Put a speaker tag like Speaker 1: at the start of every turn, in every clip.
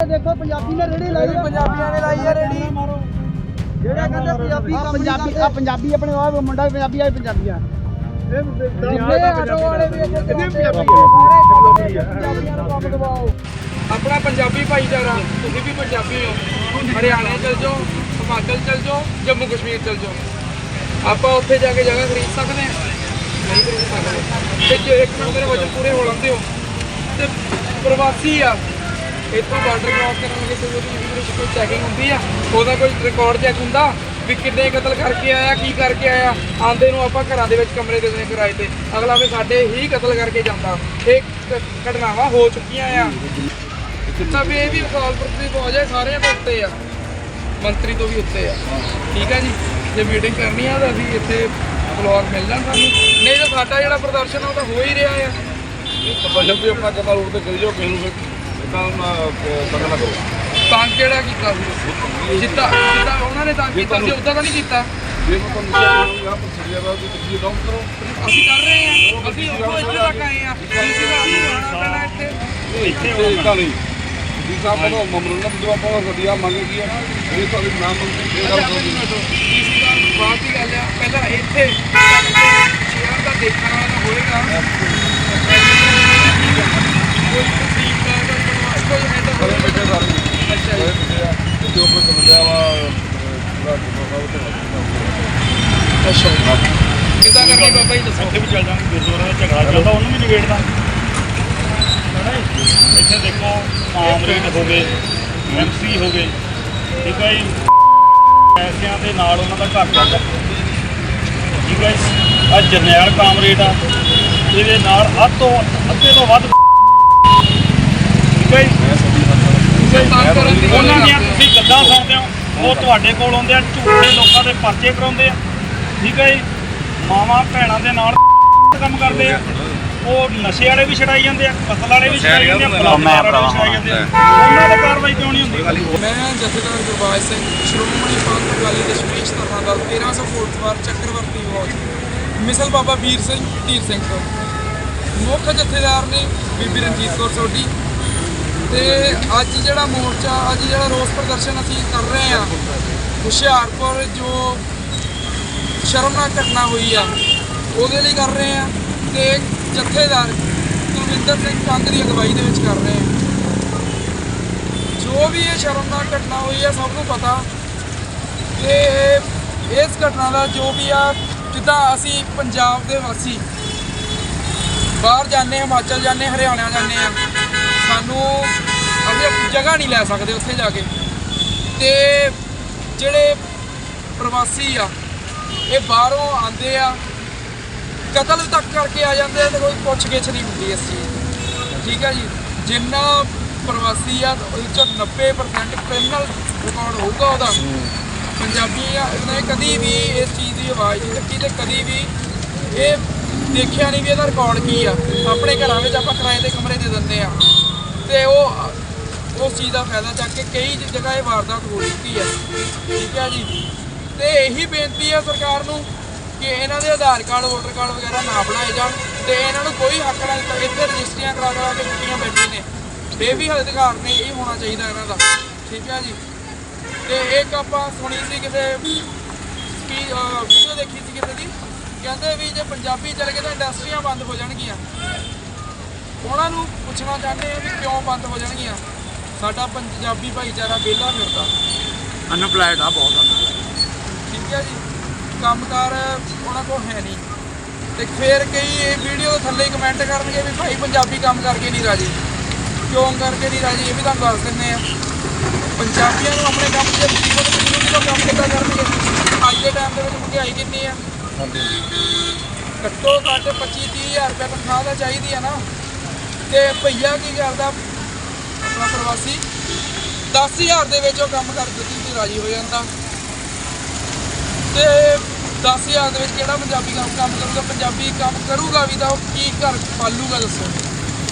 Speaker 1: ਦੇਖੋ ਪੰਜਾਬੀ ਨੇ ਰੇੜੀ ਲਾਈ ਆ।
Speaker 2: ਪੰਜਾਬੀਆਂ ਨੇ ਲਾਈ ਆ ਰੇੜੀ।
Speaker 1: ਜਿਹੜਾ ਕਹਿੰਦੇ ਪੰਜਾਬੀ ਕੰਮ ਪੰਜਾਬੀ ਆ ਪੰਜਾਬੀ ਆਪਣੇ ਉਹ ਮੁੰਡਾ ਵੀ ਪੰਜਾਬੀ ਆ ਪੰਜਾਬੀ ਆ। ਇਹ ਆਟੋ ਵਾਲੇ ਵੀ ਇੱਥੇ ਪੰਜਾਬੀ ਪੰਜਾਬੀਆਂ ਨੂੰ ਕੰਮ ਦਵਾਓ।
Speaker 2: ਆਪਣਾ ਪੰਜਾਬੀ ਭਾਈਚਾਰਾ ਤੁਸੀਂ ਵੀ ਪੰਜਾਬੀ ਹੋ। ਹਰਿਆਣਾ ਚਲ ਜਾਓ ਹਿਮਾਚਲ ਚਲ ਜਾਓ ਜੰਮੂ ਕਸ਼ਮੀਰ ਚਲ ਜਾਓ। ਆਪਾਂ ਉੱਥੇ ਜਾ ਕੇ ਜਗ੍ਹਾ ਖਰੀਦ ਸਕਦੇ ਹਾਂ। ਨਹੀਂ ਖਰੀਦ ਸਕਦੇ। ਤੇ ਜੇ ਇੱਕ ਮਿੰਟ ਮੇਰੇ ਵਜਨ ਪੂਰੇ ਹੋ ਲੰਦੇ ਹੋ। ਤੇ ਪ੍ਰਵਾਸੀ ਆ। ਇੱਥੋਂ ਬਾਰਡਰ ਕ੍ਰਾਸ ਕਰਨ ਲੱਗੇ ਤੇ ਇਮੀਗ੍ਰੇਸ਼ਨ ਕੋਈ ਚੈਕਿੰਗ ਹੁੰਦੀ ਆ, ਉਹਦਾ ਕੋਈ ਰਿਕਾਰਡ ਚੈੱਕ ਹੁੰਦਾ ਵੀ ਕਿੰਨੇ ਕਤਲ ਕਰਕੇ ਆਇਆ, ਕੀ ਕਰਕੇ ਆਇਆ, ਆਂਦੇ ਨੂੰ ਆਪਾਂ ਘਰਾਂ ਦੇ ਵਿੱਚ ਕਮਰੇ ਦੇ ਦਿੰਦੇ ਕਿਰਾਏ ਤੇ, ਅਗਲਾ ਵੀ ਸਾਡੇ ਹੀ ਕਤਲ ਕਰਕੇ ਜਾਂਦਾ। ਇਹ ਘਟਨਾਵਾਂ ਹੋ ਚੁੱਕੀਆਂ ਆ। ਤਾਂ ਵੀ ਇਹ ਵੀ ਵਿਕਾਲਪੁਰ ਦੀ ਫੌਜ ਹੈ ਸਾਰਿਆਂ ਤੋਂ ਉੱਤੇ ਆ। ਮੰਤਰੀ ਤੋਂ ਵੀ ਉੱਤੇ ਆ। ਠੀਕ ਹੈ ਜੀ? ਜੇ ਮੀਟਿੰਗ ਕਰਨੀ ਆ ਤਾਂ ਅਸੀਂ ਇੱਥੇ ਬਲੌਗ ਮਿਲ ਜਾਣ ਸਾਨੂੰ। ਨਹੀਂ ਤਾਂ ਸਾਡਾ ਜਿਹੜਾ ਪ੍ਰਦਰਸ਼ਨ ਆ, ਉਹ ਤਾਂ ਹੋ ਹੀ ਰਿਹਾ ਆ।
Speaker 3: ਪ੍ਰਦਰਸ਼ਨ ਵੀ ਆਪਣਾ ਕਮਾ ਰੋਡ ਤੇ ਕਰੀ ਜਾਓ, ਕਿਸੇ ਨੂੰ ਤੰਗ ਨਾ ਕਰੋ।
Speaker 2: ਤੰਗ ਕਿਹੜਾ ਕੀਤਾ ਸੀ? ਜਿੱਦਾਂ ਜਿੱਦਾਂ ਉਹਨਾਂ ਨੇ ਤੰਗ ਕੀਤਾ ਸੀ ਉਦਾਂ ਤਾਂ ਨਹੀਂ ਕੀਤਾ।
Speaker 3: ਜੇ ਮੈਂ ਤੁਹਾਨੂੰ ਕਿਹਾ ਪਰ ਸਿੱਧਿਆ ਬਾਅਦ ਵਿੱਚ ਤੁਸੀਂ ਡਾਊਨ ਕਰੋ।
Speaker 2: ਅਸੀਂ ਕਰ ਰਹੇ ਹਾਂ ਅਸੀਂ ਉਹ ਇੱਥੇ ਤੱਕ ਆਏ ਆ ਅਸੀਂ ਤਾਂ ਅਸੀਂ ਆਉਣਾ ਪੈਣਾ ਇੱਥੇ।
Speaker 3: ਇੱਥੇ ਇਦਾਂ ਨਹੀਂ। ਜੀ ਸਾਹਿਬ ਕੋਲ ਮਮਰੂਨਾ ਜਦੋਂ ਆਪਾਂ ਸਾਡੀ ਆ ਮੰਗ ਕੀ ਹੈ ਇਹ ਤੁਹਾਡੀ ਨਾਮ ਮੰਗ ਇਹ ਗੱਲ ਕਰੋਗੇ
Speaker 2: ਇਸ ਦਾ ਬਾਤ ਹੀ ਗੱਲ ਆ। ਪਹਿਲਾਂ ਇੱਥੇ ਸ਼ਹਿਰ ਦਾ ਦੇਖਣ ਵਾਲਾ ਹੋਏਗਾ। ਕੋਈ ਤਸਦੀਕ ਦਾ ਕੋਈ ਹੈ ਤਾਂ
Speaker 3: ਸਾਰੇ ਬੈਠੇ ਸਾਰੇ
Speaker 2: ਅੱਛਾ ਜੀ।
Speaker 3: ਸਾਰੇ ਬੈਠੇ ਆ ਵਾ ਪੂਰਾ ਗੁਰਦੁਆਰਾ ਉੱਤੇ
Speaker 2: ਅੱਛਾ ਕਿੱਦਾਂ ਕਰਨੀ ਬਾਬਾ ਜੀ। ਦੱਸੋ
Speaker 4: ਉੱਥੇ ਵੀ ਚੱਲ ਜਾਵਾਂਗੇ ਗੁਰਦੁਆਰਾ ਦਾ ਝਗੜਾ ਚੱਲਦਾ ਉਹਨੂੰ ਵੀ ਨਿਬੇੜ ਦਾਂਗੇ ਇੱਥੇ ਦੇਖੋ ਆਮ ਹੋ ਗਏ ਐਮਸੀ ਹੋ ਗਏ ਠੀਕ ਹੈ ਜੀ ਪੈਸਿਆਂ ਦੇ ਨਾਲ ਉਹਨਾਂ ਦਾ ਘਰ ਚੱਲਦਾ ਠੀਕ ਹੈ ਜੀ ਆ ਜਰਨੈਲ ਕਾਮਰੇਟ ਆ ਇਹਦੇ ਨਾਲ ਅੱਧ ਤੋਂ ਅੱਧੇ ਤੋਂ ਵੱਧ ਠੀਕ ਹੈ ਜੀ।
Speaker 2: ਤੰਗ ਕਰਨ ਦੀ
Speaker 4: ਉਹਨਾਂ ਦੀਆਂ ਤੁਸੀਂ ਗੱਲਾਂ ਸੁਣਦੇ ਹੋ। ਉਹ ਤੁਹਾਡੇ ਕੋਲ ਆਉਂਦੇ ਆ ਝੂਠੇ ਲੋਕਾਂ ਦੇ ਪਰਚੇ ਕਰਾਉਂਦੇ ਆ। ਠੀਕ ਹੈ ਜੀ। ਮਾਵਾਂ ਭੈਣਾਂ ਦੇ ਨਾਲ ਕੰਮ ਕਰਦੇ ਆ। ਉਹ ਨਸ਼ੇ ਵਾਲੇ ਵੀ ਛਡਾਈ ਜਾਂਦੇ ਆ ਕਤਲ ਵਾਲੇ ਵੀ ਛਡਾਈ ਜਾਂਦੇ ਆ ਬਲਾਤਕਾਰ ਵਾਲੇ ਵੀ ਛਡਾਈ ਜਾਂਦੇ ਆ। ਉਹਨਾਂ ਦੇ ਕਾਰਵਾਈ ਕਿਉਂ ਨਹੀਂ ਹੁੰਦੀ?
Speaker 2: ਮੈਂ ਜਥੇਦਾਰ ਗੁਰਬਾਜ ਸਿੰਘ ਸ਼੍ਰੋਮਣੀ ਪੰਥ ਅਕਾਲੀ ਦਸ਼ਮੇਸ਼ ਧਰਨਾ ਦਲ 1300 ਫੋਰਟਵਾਰ ਚੱਕਰਵਰਤੀ ਵਾਚ। ਮਿਸਲ ਬਾਬਾ ਵੀਰ ਸਿੰਘ ਧੀਰ ਸਿੰਘ ਤੋਂ। ਮੁੱਖ ਜਥੇਦਾਰ ਨੇ ਬੀਬੀ ਰਣਜੀਤ ਕੌਰ ਸੋਢੀ ਤੇ ਅੱਜ ਜਿਹੜਾ ਮੋਰਚਾ, ਅੱਜ ਜਿਹੜਾ ਰੋਸ ਪ੍ਰਦਰਸ਼ਨ ਅਸੀਂ ਕਰ ਰਹੇ ਆ ਹੁਸ਼ਿਆਰਪੁਰ ਜੋ ਸ਼ਰਮਨਾਕ ਘਟਨਾ ਹੋਈ ਆ, ਉਹਦੇ ਲਈ ਕਰ ਰਹੇ ਆ ਤੇ ਜਥੇਦਾਰ ਕੁਲਵਿੰਦਰ ਸਿੰਘ ਕੰਗ ਦੀ ਅਗਵਾਈ ਦੇ ਵਿੱਚ ਕਰ ਰਹੇ ਆ ਜੋ ਵੀ ਇਹ ਸ਼ਰਮਨਾਕ ਘਟਨਾ ਹੋਈ ਆ, ਸਭ ਨੂੰ ਪਤਾ ਤੇ ਇਸ ਘਟਨਾ ਦਾ ਜੋ ਵੀ ਆ, ਜਿੱਦਾਂ ਅਸੀਂ ਪੰਜਾਬ ਦੇ ਵਾਸੀ, ਬਾਹਰ ਜਾਂਦੇ ਹਿਮਾਚਲ ਜਾਂਦੇ ਹਰਿਆਣਾ ਜਾਂਦੇ ਆ ਸਾਨੂੰ ਅਸੀਂ ਜਗ੍ਹਾ ਨਹੀਂ ਲੈ ਸਕਦੇ ਉੱਥੇ ਜਾ ਕੇ। ਤੇ ਜਿਹੜੇ ਪ੍ਰਵਾਸੀ ਆ, ਇਹ ਬਾਹਰੋਂ ਆਉਂਦੇ ਆ, ਕਤਲ ਤੱਕ ਕਰਕੇ ਆ ਜਾਂਦੇ ਆ ਤੇ ਕੋਈ ਪੁੱਛਗਿੱਛ ਨਹੀਂ ਹੁੰਦੀ ਇਸ ਚੀਜ਼ ਠੀਕ ਆ ਜੀ? ਜਿੰਨਾ ਪ੍ਰਵਾਸੀ ਆ ਉਹ ਚੋਂ 90% ਕ੍ਰਿਮੀਨਲ ਰਿਕਾਰਡ ਹੋਊਗਾ ਉਹਦਾ। ਪੰਜਾਬੀ ਆ ਨੇ ਕਦੀ ਵੀ ਇਸ ਚੀਜ਼ ਦੀ ਆਵਾਜ਼ ਨਹੀਂ ਚੱਕੀ ਤੇ ਕਦੀ ਵੀ ਇਹ ਦੇਖਿਆ ਨਹੀਂ ਵੀ ਇਹਦਾ ਰਿਕਾਰਡ ਕੀ ਆ। ਆਪਣੇ ਘਰਾਂ ਵਿੱਚ ਆਪਾਂ ਕਿਰਾਏ ਦੇ ਕਮਰੇ ਦੇ ਦਿੰਦੇ ਆ। ਤੇ ਉਹ ਉਸ ਚੀਜ਼ ਦਾ ਫਾਇਦਾ ਚੱਕ ਕੇ ਕਈ ਜਗ੍ਹਾ ਇਹ ਵਾਰਦਾਤ ਹੋ ਚੁੱਕੀ ਹੈ। ਠੀਕ ਹੈ ਜੀ? ਤੇ ਇਹੀ ਬੇਨਤੀ ਹੈ ਸਰਕਾਰ ਨੂੰ ਕਿ ਇਹਨਾਂ ਦੇ ਆਧਾਰ ਕਾਰਡ, ਵੋਟਰ ਕਾਰਡ ਵਗੈਰਾ ਨਾ ਬਣਾਏ ਜਾਣ ਤੇ ਇਹਨਾਂ ਨੂੰ ਕੋਈ ਹੱਕ ਨਾਲ ਇੱਥੇ ਰਜਿਸਟਰੀਆਂ ਕਰਾ ਕਰਾ ਕੇ ਚੁੱਕੀਆਂ ਬੈਠੇ ਨੇ। ਇਹ ਵੀ ਅਧਿਕਾਰ ਨੇ ਇਹ ਹੋਣਾ ਚਾਹੀਦਾ ਇਹਨਾਂ ਦਾ। ਠੀਕ ਹੈ ਜੀ? ਤੇ ਇੱਕ ਆਪਾਂ ਸੁਣੀ ਸੀ ਕਿਤੇ ਕੀ ਵੀਡੀਓ ਦੇਖੀ ਸੀ ਕਿਤੇ ਦੀ? ਕਹਿੰਦੇ ਵੀ ਜੇ ਪੰਜਾਬੀ ਚਲੇ ਗਏ ਤਾਂ ਇੰਡਸਟਰੀਆਂ ਬੰਦ ਹੋ ਜਾਣਗੀਆਂ। ਉਹਨਾਂ ਨੂੰ ਪੁੱਛਣਾ ਚਾਹੁੰਦੇ ਆ ਵੀ ਕਿਉਂ ਬੰਦ ਹੋ ਜਾਣਗੀਆਂ? ਸਾਡਾ ਪੰਜਾਬੀ ਭਾਈਚਾਰਾ ਵਿਹਲਾ ਫਿਰਦਾ।
Speaker 4: ਅਨਪਲਾਈਡ ਆ ਬਹੁਤ
Speaker 2: ਠੀਕ ਹੈ ਜੀ। ਕੰਮਕਾਰ ਉਹਨਾਂ ਕੋਲ ਹੈ ਨਹੀਂ। ਤੇ ਫਿਰ ਕਈ ਇਹ ਵੀਡੀਓ ਦੇ ਥੱਲੇ ਕਮੈਂਟ ਕਰਨਗੇ ਵੀ ਭਾਈ ਪੰਜਾਬੀ ਕੰਮ ਕਰਕੇ ਨਹੀਂ ਰਾਜੀ। ਕਿਉਂ ਕਰਕੇ ਨਹੀਂ ਰਾਜੀ? ਇਹ ਵੀ ਤੁਹਾਨੂੰ ਦੱਸ ਦਿੰਦੇ ਆ। ਪੰਜਾਬੀਆਂ ਨੂੰ ਆਪਣੇ ਕੰਮ 'ਚ ਮੁਸੀਬਤ ਮਿਲੂਗੀ ਤਾਂ ਕੰਮ ਕਿੱਦਾਂ ਕਰਨਗੇ? ਅੱਜ ਦੇ ਟਾਈਮ ਦੇ ਵਿੱਚ ਮਹਿੰਗਾਈ ਕਿੰਨੀ ਆ? ਘੱਟੋ ਘੱਟ 25 ਹਜ਼ਾਰ ਰੁਪਏ ਤਨਖਾਹ ਤਾਂ ਚਾਹੀਦੀ ਆ ਨਾ। ਤੇ ਭਈਆ ਕੀ ਕਰਦਾ? ਆਪਣਾ ਪ੍ਰਵਾਸੀ। 10000 ਦੇ ਵਿੱਚ ਉਹ ਕੰਮ ਕਰ ਦਿੱਤੀ ਤੇ ਰਾਜੀ ਹੋ ਜਾਂਦਾ। ਤੇ 10000 ਦੇ ਵਿੱਚ ਕਿਹੜਾ ਪੰਜਾਬੀ ਕੰਮ ਕੰਮ ਕਰੂਗਾ? ਪੰਜਾਬੀ ਕੰਮ ਕਰੂਗਾ ਵੀ ਤਾਂ ਉਹ ਕੀ ਘਰ ਪਾਲੂਗਾ ਦੱਸੋ।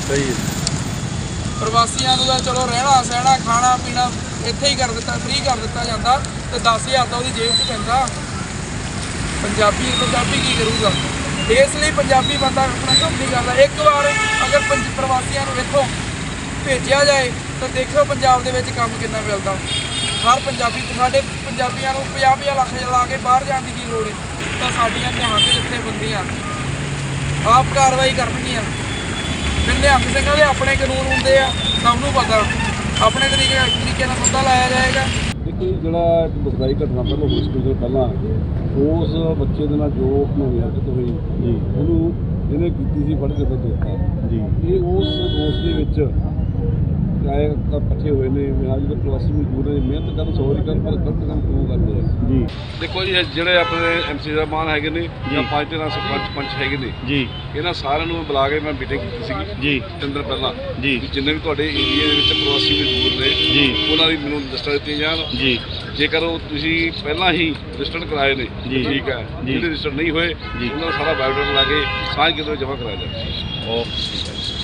Speaker 3: ਸਹੀ
Speaker 2: ਪ੍ਰਵਾਸੀਆਂ ਨੂੰ ਤਾਂ ਚਲੋ ਰਹਿਣਾ ਸਹਿਣਾ ਖਾਣਾ ਪੀਣਾ ਇੱਥੇ ਹੀ ਕਰ ਦਿੱਤਾ ਫ੍ਰੀ ਕਰ ਦਿੱਤਾ ਜਾਂਦਾ। ਤੇ 10000 ਤਾਂ ਉਹਦੀ ਜੇਬ 'ਚ ਪੈਂਦਾ। ਪੰਜਾਬੀ ਪੰਜਾਬੀ ਕੀ ਕਰੂਗਾ? ਇਸ ਲਈ ਪੰਜਾਬੀ ਬੰਦਾ ਆਪਣਾ ਕੰਮ ਨਹੀਂ ਕਰਦਾ। ਇੱਕ ਵਾਰ ਅਗਰ ਪੰਜ ਪ੍ਰਵਾਸੀਆਂ ਨੂੰ ਇੱਥੋਂ ਭੇਜਿਆ ਜਾਏ, ਤਾਂ ਦੇਖਿਓ ਪੰਜਾਬ ਦੇ ਵਿੱਚ ਕੰਮ ਕਿੰਨਾ ਮਿਲਦਾ। ਹਰ ਪੰਜਾਬੀ, ਸਾਡੇ ਪੰਜਾਬੀਆਂ ਨੂੰ 50-50 ਲੱਖ ਲਾ ਕੇ ਬਾਹਰ ਜਾਣ ਦੀ ਕੀ ਲੋੜ ਹੈ ਤਾਂ ਸਾਡੀਆਂ ਨਿਹੰਗ ਜਥੇਬੰਦੀਆਂ ਆਪ ਕਾਰਵਾਈ ਕਰਨਗੀਆਂ। ਫਿਰ ਨਿਹੰਗ ਸਿੰਘਾਂ ਦੇ ਆਪਣੇ ਕਾਨੂੰਨ ਹੁੰਦੇ ਆ, ਸਭ ਨੂੰ ਪਤਾ। ਆਪਣੇ ਤਰੀਕੇ ਤਰੀਕੇ ਨਾਲ ਸੱਦਾ ਲਾਇਆ ਜਾਏਗਾ।
Speaker 3: ਜੀ, ਜਿਹੜਾ ਇੱਕ ਦੁਖਦਾਈ ਘਟਨਾ ਪਹਿਲਾਂ ਹੋਈ ਸੀ ਪਹਿਲਾਂ ਉਸ ਬੱਚੇ ਦੇ ਨਾਲ ਜੋ ਹਰਕਤ ਹੋਈ ਜੀ। ਉਹਨੂੰ ਇਹਨੇ ਕੀਤੀ ਸੀ ਫੜ ਕੇ ਦਿੱਤਾ ਜੀ। ਇਹ ਉਸ ਦੋਸਤ ਦੇ ਵਿੱਚ ਕਾਇ ਇਕੱਠੇ ਹੋਏ ਨੇ ਹਾਂ ਜਿਹੜੇ ਪ੍ਰਵਾਸੀ ਮਜ਼ਦੂਰ ਨੇ ਮਿਹਨਤ ਕਰਨ ਸੌਰੀ ਕਰਨ ਪਰ ਗਲਤ ਕੰਮ ਕਿਉਂ ਕਰਦੇ ਆ? ਜੀ। ਦੇਖੋ ਜੀ ਜਿਹੜੇ ਆਪਣੇ ਐਮਸੀ ਸਾਹਿਬਾਨ ਹੈਗੇ ਨੇ ਜਾਂ। ਪੰਜ ਤੇ ਨਾਲ ਸਰਪੰਚ ਪੰਚ ਹੈਗੇ ਨੇ
Speaker 4: ਜੀ।
Speaker 3: ਇਹਨਾਂ ਸਾਰਿਆਂ ਨੂੰ ਬੁਲਾ ਕੇ ਮੈਂ ਮੀਟਿੰਗ ਕੀਤੀ ਸੀਗੀ
Speaker 4: ਜੀ।
Speaker 3: ਦਿਨ ਪਹਿਲਾਂ।
Speaker 4: ਜੀ।
Speaker 3: ਜਿੰਨੇ ਵੀ ਤੁਹਾਡੇ ਏਰੀਆ ਦੇ ਵਿੱਚ ਪ੍ਰਵਾਸੀ ਮਜ਼ਦੂਰ ਨੇ
Speaker 4: ਜੀ।
Speaker 3: ਉਹਨਾਂ ਦੀ ਮੈਨੂੰ ਲਿਸਟਾਂ ਦਿੱਤੀਆਂ ਜਾਣ।
Speaker 4: ਜੀ।
Speaker 3: ਜੇਕਰ ਉਹ ਤੁਸੀਂ ਪਹਿਲਾਂ ਹੀ ਰਜਿਸਟਰਡ ਕਰਾਏ ਨੇ। ਠੀਕ ਹੈ। ਜਿਹੜੇ ਰਜਿਸਟਰ ਨਹੀਂ ਹੋਏ। ਉਹਨਾਂ ਦਾ ਸਾਰਾ ਬਾਇਓਡਾਟਾ ਲਾ ਕੇ ਸਾਂਝ ਕਿਦੋਂ ਜਮ੍ਹਾਂ ਕਰਾਇਆ ਜਾਵੇ।
Speaker 4: ਓਕੇ।